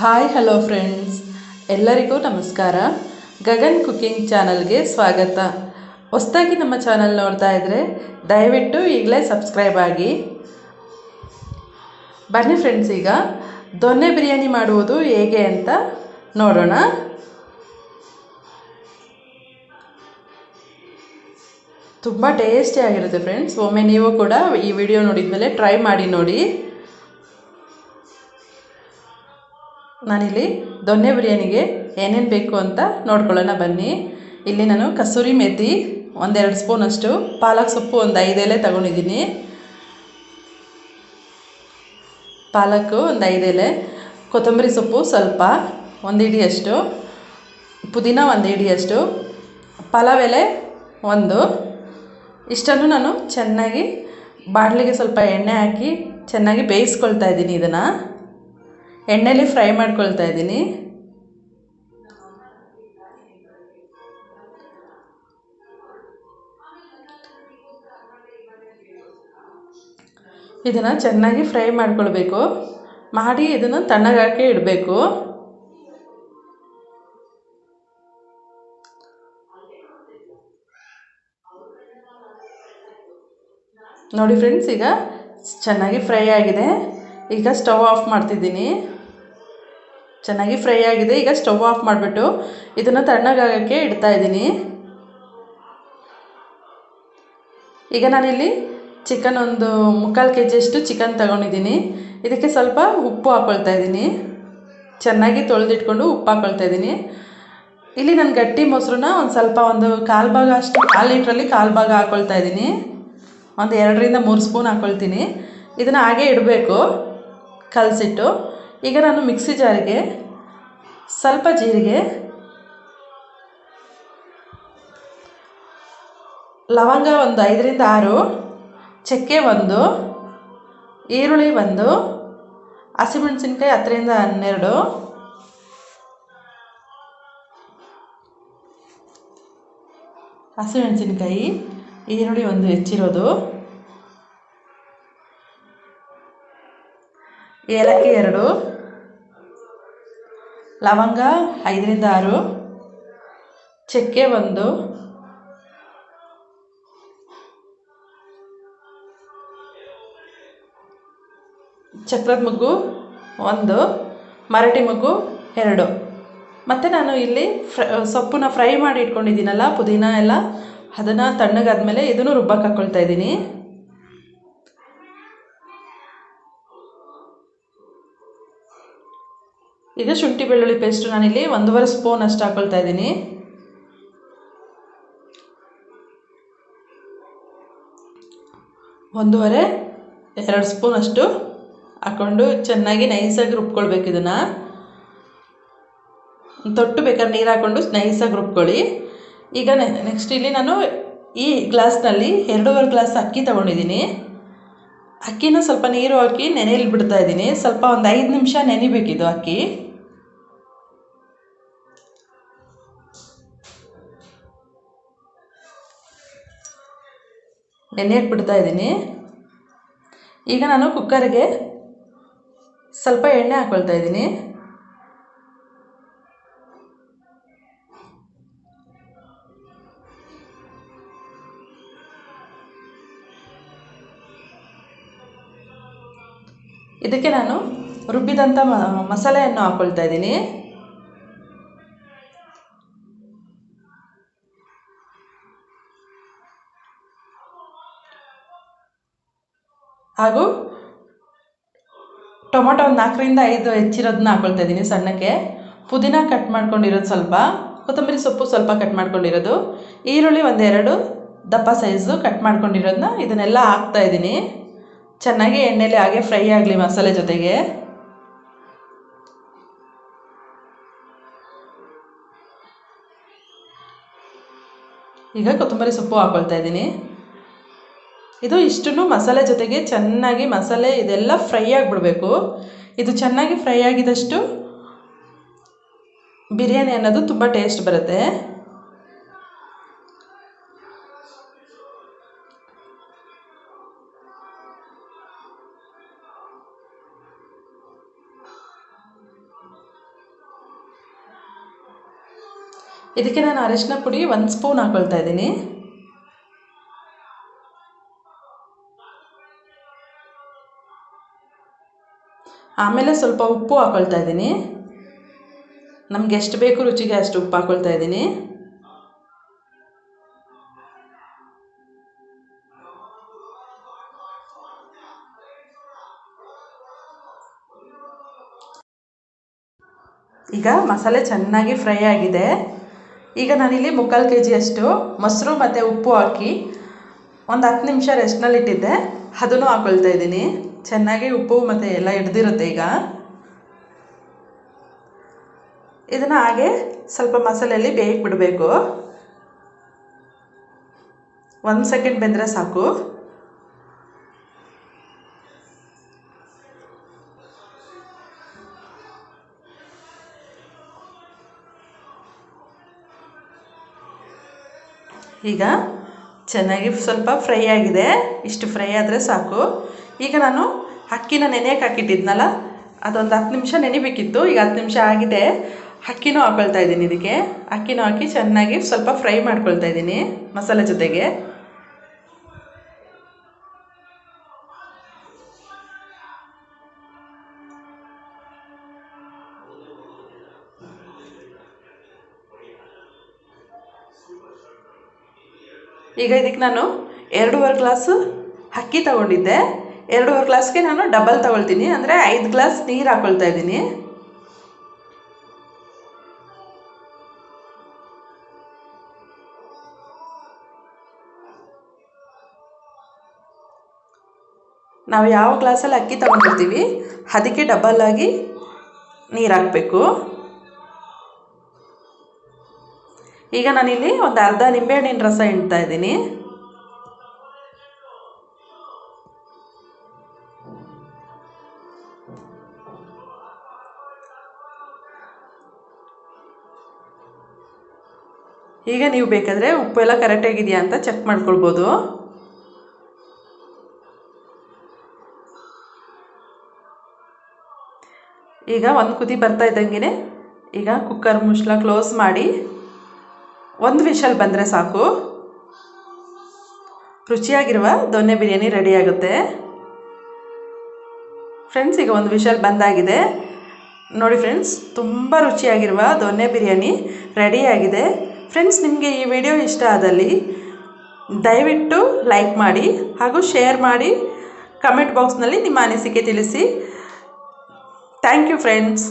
Hi hello friends ಎಲ್ಲರಿಗೂ ನಮಸ್ಕಾರ. Gagan cooking ಚಾನಲ್ಗೆ ಸ್ವಾಗತ. ಹೊಸದಾಗಿ ನಮ್ಮ ಚಾನಲ್ ನೋಡ್ತಾ ಇದ್ದರೆ ದಯವಿಟ್ಟು ಈಗಲೇ ಸಬ್ಸ್ಕ್ರೈಬ್ ಆಗಿ. ಬನ್ನಿ ಫ್ರೆಂಡ್ಸ್ ಈಗ. ದೊನ್ನೆ ಬಿರಿಯಾನಿ ಮಾಡುವುದು ಹೇಗೆ ಅಂತ ನೋಡೋಣ. ತುಂಬ ಟೇಸ್ಟಿಯಾಗಿರುತ್ತೆ ಫ್ರೆಂಡ್ಸ್ ಒಮ್ಮೆ ನೀವು ಕೂಡ ಈ ವಿಡಿಯೋ ನೋಡಿದ ಮೇಲೆ ಟ್ರೈ ಮಾಡಿ ನೋಡಿ. ನಾನಿಲ್ಲಿ ದೊನ್ನೆ ಬಿರಿಯಾನಿಗೆ ಏನೇನು ಬೇಕು ಅಂತ ನೋಡ್ಕೊಳ್ಳೋಣ, ಬನ್ನಿ. ಇಲ್ಲಿ ನಾನು ಕಸೂರಿ ಮೆಥಿ ಒಂದೆರಡು ಸ್ಪೂನಷ್ಟು ಪಾಲಕ್ ಸೊಪ್ಪು ಒಂದು ಐದು ತಗೊಂಡಿದ್ದೀನಿ. ಪಾಲಕ್ಕು ಒಂದು ಐದು ಕೊತ್ತಂಬರಿ ಸೊಪ್ಪು ಸ್ವಲ್ಪ ಒಂದು ಹಿಡಿಯಷ್ಟು ಪುದೀನ ಒಂದು ಹಿಡಿಯಷ್ಟು ಪಲಾವ್ ಎಲೆ ಒಂದು. ಇಷ್ಟನ್ನು ನಾನು ಚೆನ್ನಾಗಿ ಬಾಣಲಿಗೆ ಸ್ವಲ್ಪ ಎಣ್ಣೆ ಹಾಕಿ ಚೆನ್ನಾಗಿ ಬೇಯಿಸ್ಕೊಳ್ತಾ ಇದ್ದೀನಿ ಇದನ್ನು. ಎಣ್ಣೆಲಿ ಫ್ರೈ ಮಾಡ್ಕೊಳ್ತಾ ಇದ್ದೀನಿ. ಇದನ್ನು ಚೆನ್ನಾಗಿ ಫ್ರೈ ಮಾಡ್ಕೊಳ್ಬೇಕು. ಮಾಡಿ ಇದನ್ನು ತಣ್ಣಗಾಕಿ ಇಡಬೇಕು. ನೋಡಿ ಫ್ರೆಂಡ್ಸ್, ಈಗ ಚೆನ್ನಾಗಿ ಫ್ರೈ ಆಗಿದೆ. ಈಗ ಸ್ಟವ್ ಆಫ್ ಮಾಡ್ತಿದ್ದೀನಿ. ಚೆನ್ನಾಗಿ ಫ್ರೈ ಆಗಿದೆ. ಈಗ ಸ್ಟವ್ ಆಫ್ ಮಾಡಿಬಿಟ್ಟು ಇದನ್ನು ತಣ್ಣಗಾಗೋಕ್ಕೆ ಇಡ್ತಾ ಇದ್ದೀನಿ. ಈಗ ನಾನಿಲ್ಲಿ ಚಿಕನ್ ಒಂದು ಮುಕ್ಕಾಲು ಕೆ ಜಿಯಷ್ಟು ಚಿಕನ್ ತಗೊಂಡಿದ್ದೀನಿ. ಇದಕ್ಕೆ ಸ್ವಲ್ಪ ಉಪ್ಪು ಹಾಕ್ಕೊಳ್ತಾ ಇದ್ದೀನಿ. ಚೆನ್ನಾಗಿ ತೊಳೆದಿಟ್ಕೊಂಡು ಉಪ್ಪು ಹಾಕ್ಕೊಳ್ತಾ ಇದ್ದೀನಿ. ಇಲ್ಲಿ ನಾನು ಗಟ್ಟಿ ಮೊಸರನ್ನ ಒಂದು ಸ್ವಲ್ಪ ಒಂದು ಕಾಲು ಭಾಗ ಅಷ್ಟು, ಕಾಲು ಲೀಟ್ರಲ್ಲಿ ಕಾಲು ಭಾಗ ಹಾಕ್ಕೊಳ್ತಾ ಇದ್ದೀನಿ. ಒಂದು ಎರಡರಿಂದ ಮೂರು ಸ್ಪೂನ್ ಹಾಕ್ಕೊಳ್ತೀನಿ ಇದನ್ನು ಹಾಗೆ ಇಡಬೇಕು. ಕಲಸಿಟ್ಟು ಈಗ ನಾನು ಮಿಕ್ಸಿ ಜಾರಿಗೆ ಸ್ವಲ್ಪ ಜೀರಿಗೆ, ಲವಂಗ ಒಂದು ಐದರಿಂದ ಆರು, ಚಕ್ಕೆ ಒಂದು, ಈರುಳ್ಳಿ ಒಂದು, ಹಸಿಮೆಣಸಿನ್ಕಾಯಿ ಹತ್ತರಿಂದ ಹನ್ನೆರಡು, ಹಸಿಮೆಣಸಿನ್ಕಾಯಿ, ಈರುಳ್ಳಿ ಒಂದು ಹೆಚ್ಚಿರೋದು, ಏಲಕ್ಕಿ ಎರಡು ಲವಂಗ ಐದರಿಂದ ಆರು, ಚಕ್ಕೆ ಒಂದು, ಚಕ್ರದ ಮಗ್ಗು ಒಂದು, ಮರಾಠಿ ಮಗ್ಗು ಎರಡು. ಮತ್ತು ನಾನು ಇಲ್ಲಿ ಫ್ರ, ಸೊಪ್ಪನ್ನ ಫ್ರೈ ಮಾಡಿ ಇಟ್ಕೊಂಡಿದ್ದೀನಲ್ಲ, ಪುದೀನ ಎಲ್ಲ, ಅದನ್ನು ತಣ್ಣಗಾದ್ಮೇಲೆ ಇದನ್ನು ರುಬ್ಬಕ್ಕೆ ಹಾಕ್ಕೊಳ್ತಾ ಇದ್ದೀನಿ. ಈಗ ಶುಂಠಿ ಬೆಳ್ಳುಳ್ಳಿ ಪೇಸ್ಟು ನಾನಿಲ್ಲಿ ಒಂದೂವರೆ ಸ್ಪೂನ್ ಅಷ್ಟು ಹಾಕ್ಕೊಳ್ತಾ ಇದ್ದೀನಿ. ಒಂದೂವರೆ, ಎರಡು ಸ್ಪೂನ್ ಅಷ್ಟು ಹಾಕ್ಕೊಂಡು ಚೆನ್ನಾಗಿ ನೈಸಾಗಿ ರುಬ್ಕೊಳ್ಬೇಕು ಇದನ್ನು. ತೊಟ್ಟು ಬೇಕಾದ್ರೆ ನೀರು ಹಾಕ್ಕೊಂಡು ನೈಸಾಗಿ ರುಬ್ಕೊಳ್ಳಿ. ಈಗ ನೆಕ್ಸ್ಟ್ ಇಲ್ಲಿ ನಾನು ಈ ಗ್ಲಾಸ್ನಲ್ಲಿ ಎರಡೂವರೆ ಗ್ಲಾಸ್ ಅಕ್ಕಿ ತೊಗೊಂಡಿದ್ದೀನಿ. ಅಕ್ಕಿನ ಸ್ವಲ್ಪ ನೀರು ಹಾಕಿ ನೆನೆಯಲ್ಲಿ ಬಿಡ್ತಾ ಇದ್ದೀನಿ. ಸ್ವಲ್ಪ ಒಂದು ಐದು ನಿಮಿಷ ನೆನಿಬೇಕಿದು ಅಕ್ಕಿ. ನೆನೆಯಕ್ಕೆ ಬಿಡ್ತಾ ಇದ್ದೀನಿ. ಈಗ ನಾನು ಕುಕ್ಕರ್ಗೆ ಸ್ವಲ್ಪ ಎಣ್ಣೆ ಹಾಕ್ಕೊಳ್ತಾ ಇದ್ದೀನಿ. ಇದಕ್ಕೆ ನಾನು ರುಬ್ಬಿದಂಥ ಮಸಾಲೆಯನ್ನು ಹಾಕ್ಕೊಳ್ತಾ ಇದ್ದೀನಿ. ಹಾಗೂ ಟೊಮೊಟೊ ಒಂದು ನಾಲ್ಕರಿಂದ ಐದು ಹೆಚ್ಚಿರೋದನ್ನ ಹಾಕೊಳ್ತಾ ಇದ್ದೀನಿ ಸಣ್ಣಕ್ಕೆ. ಪುದೀನ ಕಟ್ ಮಾಡ್ಕೊಂಡಿರೋದು ಸ್ವಲ್ಪ, ಕೊತ್ತಂಬರಿ ಸೊಪ್ಪು ಸ್ವಲ್ಪ ಕಟ್ ಮಾಡ್ಕೊಂಡಿರೋದು. ಈರುಳ್ಳಿ ಒಂದೆರಡು, ದಪ್ಪ ಸೈಜು ಕಟ್ ಮಾಡ್ಕೊಂಡಿರೋದನ್ನ ಇದನ್ನೆಲ್ಲ ಹಾಕ್ತಾ ಇದ್ದೀನಿ ಚೆನ್ನಾಗಿ ಎಣ್ಣೆಲಿ ಹಾಗೆ ಫ್ರೈ ಆಗಲಿ ಮಸಾಲೆ ಜೊತೆಗೆ. ಈಗ ಕೊತ್ತಂಬರಿ ಸೊಪ್ಪು ಹಾಕೊಳ್ತಾ ಇದ್ದೀನಿ ಇದು ಇಷ್ಟು ಮಸಾಲೆ ಜೊತೆಗೆ ಚೆನ್ನಾಗಿ ಮಸಾಲೆ ಇದೆಲ್ಲ ಫ್ರೈ ಆಗಿಬಿಡ್ಬೇಕು. ಇದು ಚೆನ್ನಾಗಿ ಫ್ರೈ ಆಗಿದಷ್ಟು ಬಿರಿಯಾನಿ ಅನ್ನೋದು ತುಂಬ ಟೇಸ್ಟ್ ಬರುತ್ತೆ. ಇದಕ್ಕೆ ನಾನು ಅರಿಶಿನ ಪುಡಿ ಒಂದು ಸ್ಪೂನ್ ಹಾಕೊಳ್ತಾ ಇದ್ದೀನಿ. ಆಮೇಲೆ ಸ್ವಲ್ಪ ಉಪ್ಪು ಹಾಕ್ಕೊಳ್ತಾ ಇದ್ದೀನಿ. ನಮ್ಗೆ ಎಷ್ಟು ಬೇಕು ರುಚಿಗೆ ಅಷ್ಟು ಉಪ್ಪು ಹಾಕ್ಕೊಳ್ತಾ ಇದ್ದೀನಿ. ಈಗ ಮಸಾಲೆ ಚೆನ್ನಾಗಿ ಫ್ರೈ ಆಗಿದೆ. ಈಗ ನಾನಿಲ್ಲಿ ಮುಕ್ಕಾಲು ಕೆ ಜಿಯಷ್ಟು ಮೊಸರು ಮತ್ತು ಉಪ್ಪು ಹಾಕಿ ಒಂದು ಹತ್ತು ನಿಮಿಷ ರೆಸ್ಟ್ನಲ್ಲಿ ಇಟ್ಟಿದ್ದೆ ಅದನ್ನು ಹಾಕ್ಕೊಳ್ತಾ ಇದ್ದೀನಿ. ಚೆನ್ನಾಗಿ ಉಪ್ಪು ಮತ್ತು ಎಲ್ಲ ಹಿಡ್ದಿರುತ್ತೆ ಈಗ. ಇದನ್ನು ಹಾಗೆ ಸ್ವಲ್ಪ ಮಸಾಲೆಯಲ್ಲಿ ಬೇಯಕ್ಕೆ ಬಿಡಬೇಕು. ಒಂದು ಸೆಕೆಂಡ್ ಬೆಂದರೆ ಸಾಕು. ಈಗ ಚೆನ್ನಾಗಿ ಸ್ವಲ್ಪ ಫ್ರೈ ಆಗಿದೆ. ಇಷ್ಟು ಫ್ರೈ ಆದರೆ ಸಾಕು. ಈಗ ನಾನು ಅಕ್ಕಿನ ನೆನೆಯಕ್ಕೆ ಹಾಕಿಟ್ಟಿದ್ನಲ್ಲ, ಅದೊಂದು ಹತ್ತು ನಿಮಿಷ ನೆನಿಬೇಕಿತ್ತು. ಈಗ ಹತ್ತು ನಿಮಿಷ ಆಗಿದೆ. ಅಕ್ಕಿನೂ ಹಾಕೊಳ್ತಾ ಇದ್ದೀನಿ ಇದಕ್ಕೆ. ಅಕ್ಕಿನೂ ಹಾಕಿ ಚೆನ್ನಾಗಿ ಸ್ವಲ್ಪ ಫ್ರೈ ಮಾಡ್ಕೊಳ್ತಾ ಇದ್ದೀನಿ ಮಸಾಲೆ ಜೊತೆಗೆ. ಈಗ ಇದಕ್ಕೆ ನಾನು ಎರಡೂವರೆ ಗ್ಲಾಸು ಅಕ್ಕಿ ತಗೊಂಡಿದ್ದೆ. ಎರಡೂವರೆ ಗ್ಲಾಸ್ಗೆ ನಾನು ಡಬಲ್ ತಗೊಳ್ತೀನಿ. ಅಂದರೆ ಐದು ಗ್ಲಾಸ್ ನೀರು ಹಾಕ್ಕೊಳ್ತಾ ಇದ್ದೀನಿ. ನಾವು ಯಾವ ಗ್ಲಾಸಲ್ಲಿ ಅಕ್ಕಿ ತಗೊಂಡಿರ್ತೀವಿ, ಅದಕ್ಕೆ ಡಬಲ್ ಆಗಿ ನೀರು ಹಾಕಬೇಕು. ಈಗ ನಾನಿಲ್ಲಿ ಒಂದು ಅರ್ಧ ನಿಂಬೆಹಣ್ಣಿನ ರಸ ಹಿಂಡ್ತಾ ಇದ್ದೀನಿ. ಈಗ ನೀವು ಬೇಕಾದರೆ ಉಪ್ಪು ಎಲ್ಲ ಕರೆಕ್ಟಾಗಿದೆಯಾ ಅಂತ ಚೆಕ್ ಮಾಡ್ಕೊಳ್ಬೋದು. ಈಗ ಒಂದು ಕುದಿ ಬರ್ತಾ ಇದ್ದಂಗೆ ಈಗ ಕುಕ್ಕರ್ ಮುಚ್ಚಳ ಕ್ಲೋಸ್ ಮಾಡಿ ಒಂದು ವಿಷಲ್ ಬಂದರೆ ಸಾಕು. ರುಚಿಯಾಗಿರುವ ದೊನ್ನೆ ಬಿರಿಯಾನಿ ರೆಡಿಯಾಗುತ್ತೆ ಫ್ರೆಂಡ್ಸ್ ಈಗ ಒಂದು ವಿಷಲ್ ಬಂದಾಗಿದೆ. ನೋಡಿ ಫ್ರೆಂಡ್ಸ್ ತುಂಬ ರುಚಿಯಾಗಿರುವ ದೊನ್ನೆ ಬಿರಿಯಾನಿ ರೆಡಿಯಾಗಿದೆ ಫ್ರೆಂಡ್ಸ್ ನಿಮಗೆ ಈ ವಿಡಿಯೋ ಇಷ್ಟ ಆದಲ್ಲಿ ದಯವಿಟ್ಟು ಲೈಕ್ ಮಾಡಿ ಹಾಗೂ ಶೇರ್ ಮಾಡಿ ಕಮೆಂಟ್ ಬಾಕ್ಸ್ನಲ್ಲಿ ನಿಮ್ಮ ಅನಿಸಿಕೆ ತಿಳಿಸಿ. Thank you friends